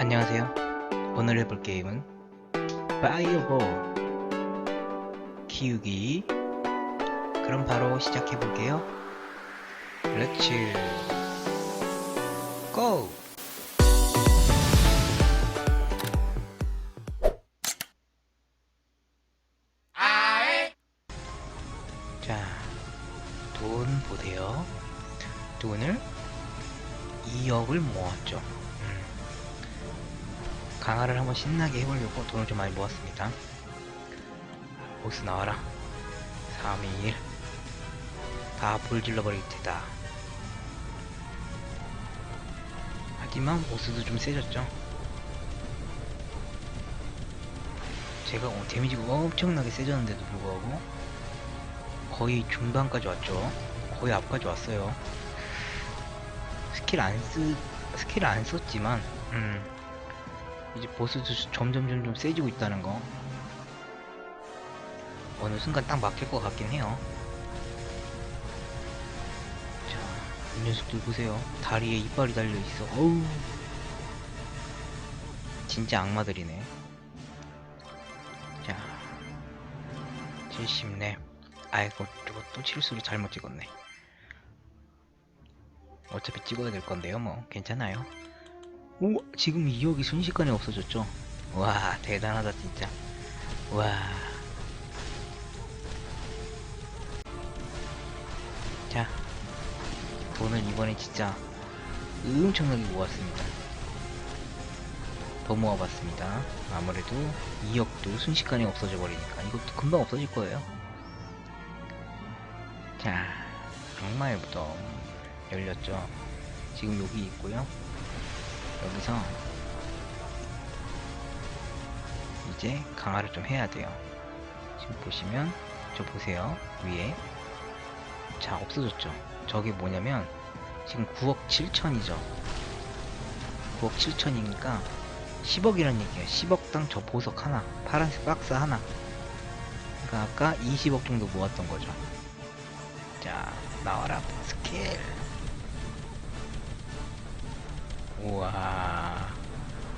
안녕하세요. 오늘 해볼 게임은 파이어볼 키우기. 그럼 바로 시작해 볼게요. 렛츠 고! 자, 돈 보세요. 돈을 2억을 모았죠. 음. 강화를 한번 신나게 해보려고 돈을 좀 많이 모았습니다. 보스 나와라. 3, 2, 1. 다 불 질러버릴 테다. 하지만 보스도 좀 세졌죠. 제가 어, 데미지가 엄청나게 세졌는데도 불구하고 거의 중반까지 왔죠. 거의 앞까지 왔어요. 스킬 안 쓰, 스킬 안 썼지만, 음, 이제 보스도 점점 점점 세지고 있다는 거. 어느 순간 딱 막힐 것 같긴 해요. 자, 이 녀석들 보세요. 다리에 이빨이 달려 있어. 어우. 진짜 악마들이네. 자, 70렙. 아이고, 저거 또 실수로 잘못 찍었네. 어차피 찍어야 될 건데요, 뭐. 괜찮아요. 오, 지금 2억이 순식간에 없어졌죠? 와, 대단하다, 진짜. 와. 자, 돈을 이번에 진짜 엄청나게 모았습니다. 더 모아봤습니다. 아무래도 2억도 순식간에 없어져 버리니까 이것도 금방 없어질 거예요. 자, 악마의 무덤 열렸죠. 지금 여기 있고요. 여기서 이제 강화를 좀 해야 돼요. 지금 보시면 저 보세요 위에 자 없어졌죠. 저게 뭐냐면 지금 9억 7천이죠. 9억 7천이니까 10억이란 얘기예요. 10억당 저 보석 하나, 파란색 박스 하나. 그러니까 아까 20억 정도 모았던 거죠. 자, 나와라 스킬. 우와,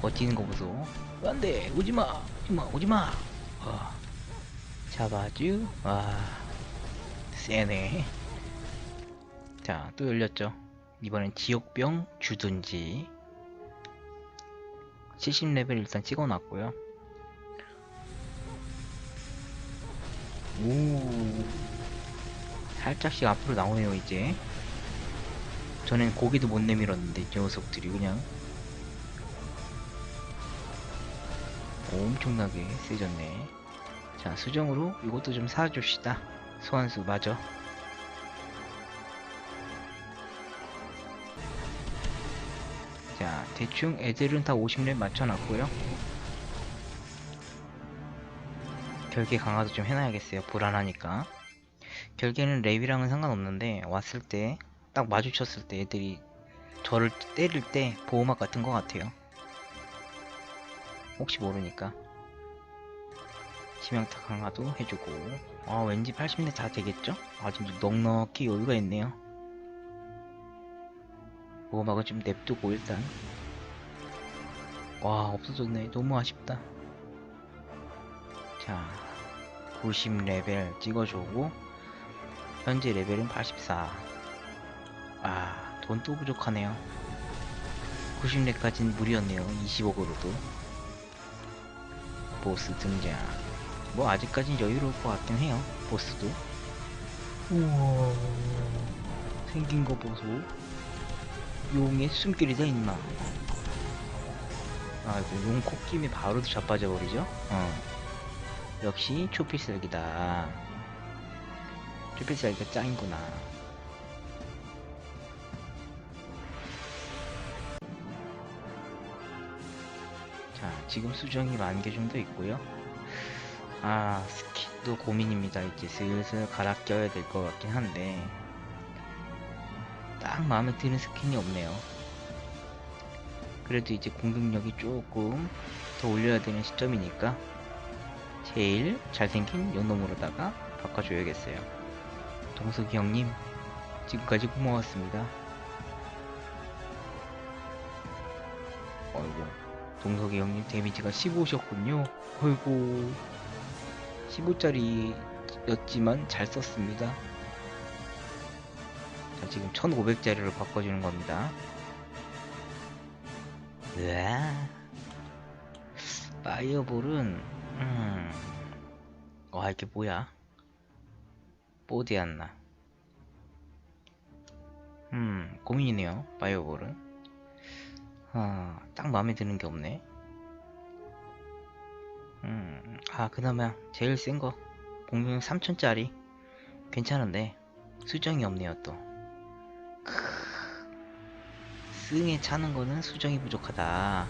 버티는 거 보소. 안돼, 오지마, 오지마, 오지마. 어. 잡아주. 와, 세네. 자, 또 열렸죠. 이번엔 지옥병 주든지. 70레벨 일단 찍어놨고요. 오, 살짝씩 앞으로 나오네요 이제. 전엔 고기도 못 내밀었는데 이 녀석들이 그냥 엄청나게 세졌네. 자 수정으로 이것도 좀 사줍시다. 소환수 맞아. 자 대충 애들은 다 50렙 맞춰놨고요. 결계 강화도 좀 해놔야겠어요. 불안하니까. 결계는 랩이랑은 상관없는데 왔을 때 딱 마주쳤을 때 애들이 저를 때릴 때 보호막 같은 것 같아요. 혹시 모르니까. 치명타 강화도 해주고 아 왠지 80렙 다 되겠죠? 아 지금 넉넉히 여유가 있네요. 보호막은 좀 냅두고 일단 와 없어졌네 너무 아쉽다 자 90레벨 찍어주고 현재 레벨은 84 아, 돈 또 부족하네요. 90렙까지는 무리였네요. 20억으로도. 보스 등장. 뭐, 아직까진 여유로울 것 같긴 해요. 보스도. 우와. 생긴 거 보소. 용의 숨길이 다 있나. 아이고, 용 코끼미 바로 자빠져 버리죠? 어. 역시 초피살기다. 초피살기가 짱이구나. 지금 수정이 만개 정도 있고요. 아, 스kit도 고민입니다. 이제 슬슬 갈아 껴야 될 것 같긴 한데 딱 마음에 드는 스킨이 없네요. 그래도 이제 공격력이 조금 더 올려야 되는 시점이니까 제일 잘생긴 요 놈으로다가 바꿔줘야겠어요. 동석이 형님, 지금까지 고마웠습니다. 어이구. 동석이 형님 데미지가 15셨군요. 어이구 15짜리였지만 잘 썼습니다. 자 지금 1500짜리로 바꿔주는 겁니다. 으아 파이어볼은 음... 와 이게 뭐야? 뽀디안나 음 고민이네요 파이어볼은 아, 딱 마음에 드는 게 없네. 음, 아, 그나마 제일 센 거. 공룡 3000짜리. 괜찮은데, 수정이 없네요, 또. 크... 스응에 차는 거는 수정이 부족하다.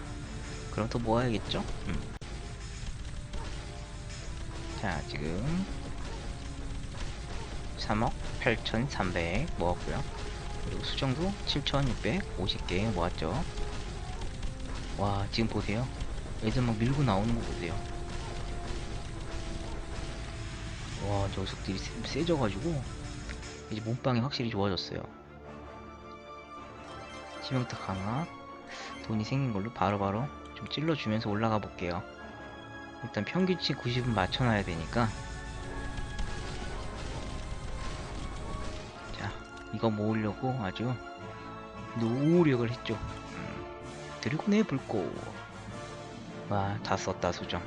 그럼 또 모아야겠죠? 음. 자, 지금. 3억 8300 모았고요. 그리고 수정도 7650개 모았죠. 와 지금 보세요. 애들 막 밀고 나오는 거 보세요. 와 녀석들이 세, 세져가지고 이제 몸빵이 확실히 좋아졌어요. 치명타 강화? 돈이 생긴 걸로 바로 바로 좀 찔러주면서 올라가 볼게요. 일단 평균치 90은 맞춰놔야 되니까. 자 이거 모으려고 아주 노력을 했죠 드래곤의 불꽃. 와다 썼다 수정.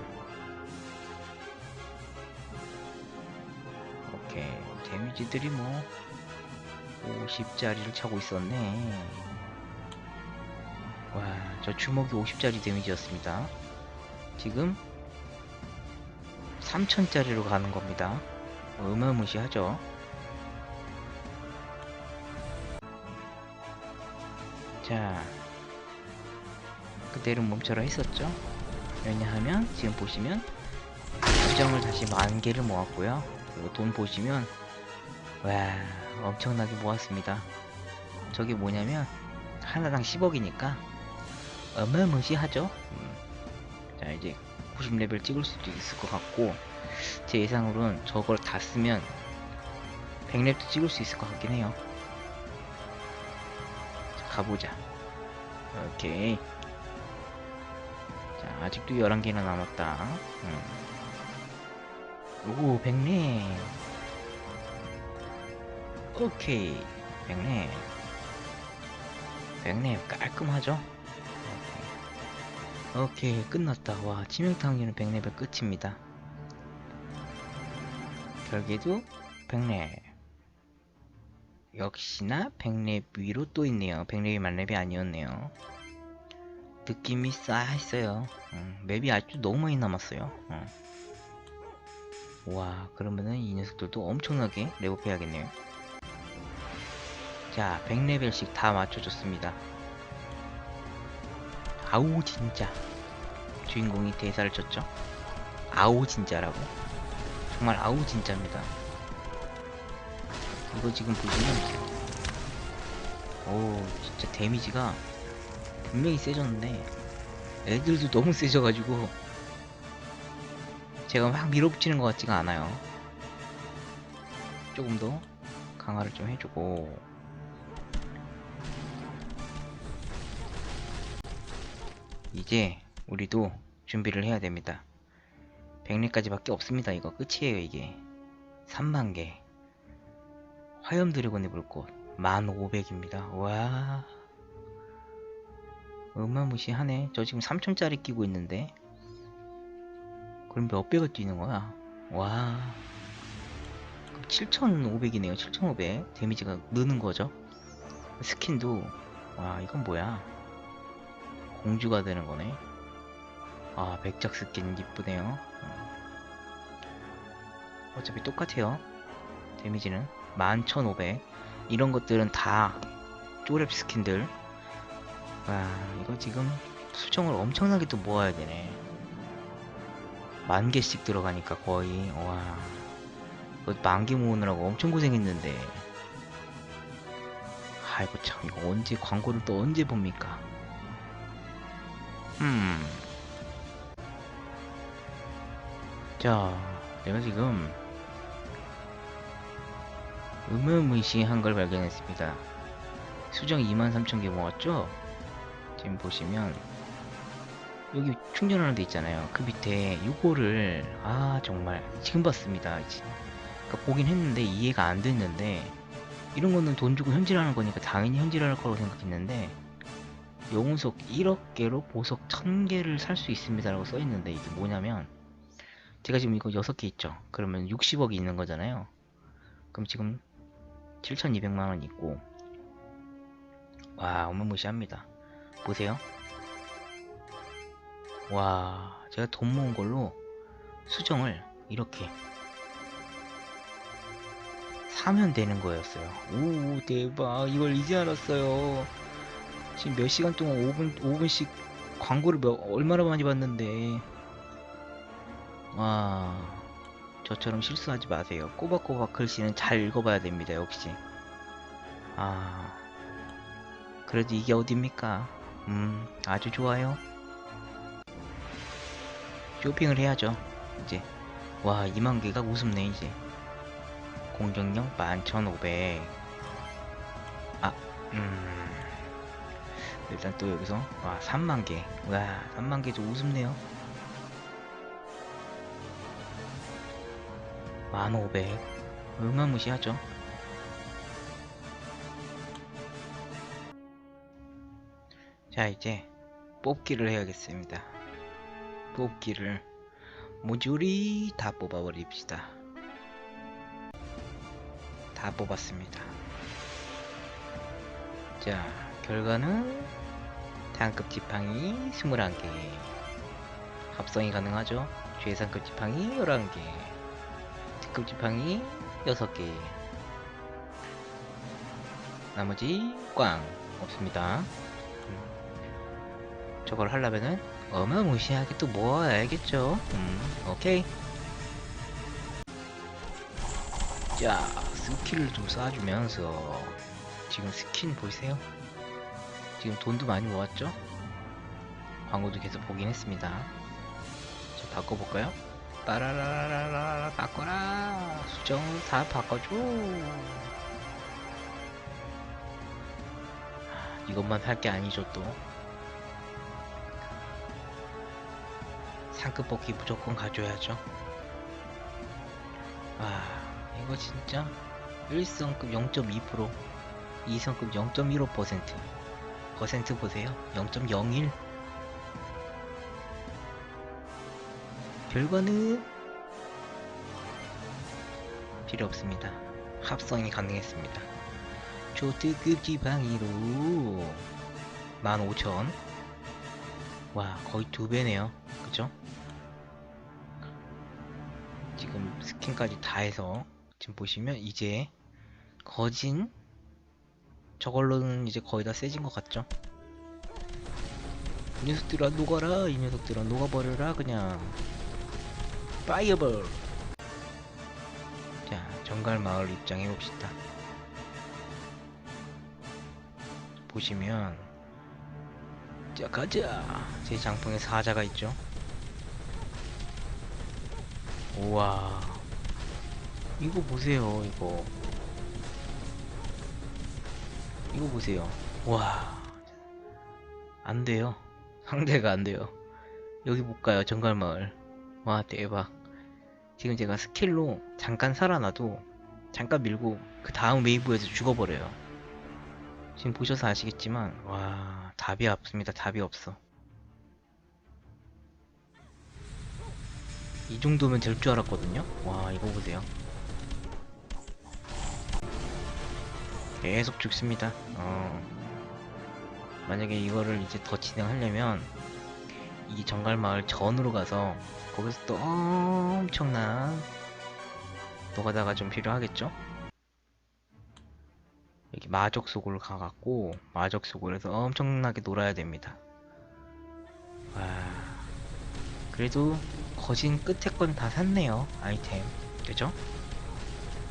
오케이. 데미지들이 뭐 50짜리를 차고 있었네. 와 저 주먹이 50짜리 데미지였습니다. 지금 3000짜리로 가는 겁니다. 어마무시하죠? 자 그대로 멈춰라 했었죠. 왜냐하면 지금 보시면 수정을 다시 만 개를 모았고요. 그리고 돈 보시면 와 엄청나게 모았습니다. 저게 뭐냐면 하나당 10억이니까 어마무시하죠. 음. 자 이제 90레벨 찍을 수도 있을 것 같고 제 예상으로는 저걸 다 쓰면 100렙도 찍을 수 있을 것 같긴 해요. 자, 가보자. 오케이. 자, 아직도 11개나 남았다. 음. 오, 100렙. 오케이. 100렙. 100렙 깔끔하죠? 오케이. 끝났다. 와, 치명타항기는 100렙의 끝입니다. 결계도 100렙. 역시나 100렙 위로 또 있네요. 100렙이 만렙이 아니었네요. 느낌이 싸했어요. 음, 맵이 아직도 너무 많이 남았어요. 어. 와, 그러면은 이 녀석들도 엄청나게 레벨해야겠네요. 자, 100레벨씩 다 맞춰줬습니다. 아우 진짜. 주인공이 대사를 쳤죠. 아우 진짜라고. 정말 아우 진짜입니다. 이거 지금 보시면 오 진짜 데미지가 분명히 세졌는데 애들도 너무 세져가지고 제가 막 밀어붙이는 것 같지가 않아요. 조금 더 강화를 좀 해주고. 이제 우리도 준비를 해야 됩니다. 100렙까지 밖에 없습니다. 이거 끝이에요 이게. 3만개. 화염 드래곤의 불꽃 1500입니다. 와 어마무시하네. 저 지금 3000짜리 끼고 있는데. 그럼 몇 배가 뛰는 거야? 와. 7500이네요. 7500. 데미지가 느는 거죠. 스킨도, 와, 이건 뭐야? 공주가 되는 거네. 아, 백작 스킨 이쁘네요. 어차피 똑같아요. 데미지는 11500. 이런 것들은 다 쪼렙 스킨들. 와 이거 지금 수정을 엄청나게 또 모아야 되네 만 개씩 들어가니까 거의 와 이거 만개 모으느라고 엄청 고생했는데 아이고 참 이거 언제 광고를 또 언제 봅니까 음. 자, 내가 지금 음음의시한 걸 발견했습니다. 수정 23,000개 모았죠? 지금 보시면 여기 충전하는 데 있잖아요. 그 밑에 요거를 아 정말 지금 봤습니다. 그러니까 보긴 했는데 이해가 안 됐는데 이런 거는 돈 주고 현질하는 거니까 당연히 현질할 거라고 생각했는데 영웅석 1억 개로 보석 1000개를 살 수 있습니다 라고 써 있는데 이게 뭐냐면 제가 지금 이거 6개 있죠. 그러면 60억이 있는 거잖아요. 그럼 지금 7200만 원 있고 와 어마무시합니다. 보세요. 와 제가 돈 모은 걸로 수정을 이렇게 사면 되는 거였어요. 오 대박 이걸 이제 알았어요. 지금 몇 시간 동안 5분 5분씩 광고를 몇, 얼마나 많이 봤는데 와 저처럼 실수하지 마세요. 꼬박꼬박 글씨는 잘 읽어봐야 됩니다. 역시 아 그래도 이게 어딥니까? 음 아주 좋아요. 쇼핑을 해야죠. 이제 와 2만 개가 우습네 이제 공격력 11,500 아, 음 일단 또 여기서 와 3만 개. 와 3만 개도 우습네요. 1,500 얼마무시하죠. 자 이제 뽑기를 해야겠습니다. 뽑기를 모조리 다 뽑아버립시다. 다 뽑았습니다. 자, 결과는 단급 지팡이 21개. 합성이 가능하죠? 최상급 지팡이 11개. 특급 지팡이 6개. 나머지 꽝 없습니다. 음. 저걸 하려면은 어마무시하게 또 모아야겠죠. 음, 오케이. 자, 스킬을 좀 쌓아주면서 지금 스킨 보이세요? 지금 돈도 많이 모았죠? 광고도 계속 보긴 했습니다. 자, 바꿔볼까요? 빠라라라라라 바꿔라 수정을 다 바꿔줘 아, 이것만 할 게 아니죠 또 상급 뽑기 무조건 가져야죠. 아 이거 진짜 1성급 0.2% 2성급 0.15% 퍼센트. 보세요. 0.01 결과는 필요 없습니다. 합성이 가능했습니다. 초특급 지팡이로 15,000와 거의 두 배네요. 그죠? 스킨까지 다 해서 지금 보시면 이제 거진 저걸로는 이제 거의 다 세진 것 같죠? 이 녀석들아 녹아라. 이 녀석들아 녹아버려라. 그냥 파이어볼. 자 정갈 마을 입장해 봅시다. 보시면 자 가자. 제 장풍에 사자가 있죠? 우와 이거 보세요 이거. 이거 보세요. 와. 안돼요. 상대가 안돼요. 여기 못 가요 정갈마을. 와 대박. 지금 제가 스킬로 잠깐 살아나도 잠깐 밀고 그 다음 웨이브에서 죽어버려요. 지금 보셔서 아시겠지만 와 답이 없습니다. 답이 없어. 이 정도면 될 줄 알았거든요? 와 이거 보세요 계속 죽습니다. 어. 만약에 이거를 이제 더 진행하려면 이 정갈마을 전으로 가서 거기서 또 엄청난 노가다가 좀 필요하겠죠? 여기 마적 속으로 가갖고 마적 속으로서 엄청나게 놀아야 됩니다. 와. 그래도 거진 끝에 건 다 샀네요 아이템. 그죠?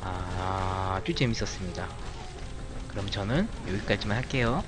아, 아주 재밌었습니다 그럼 저는 여기까지만 할게요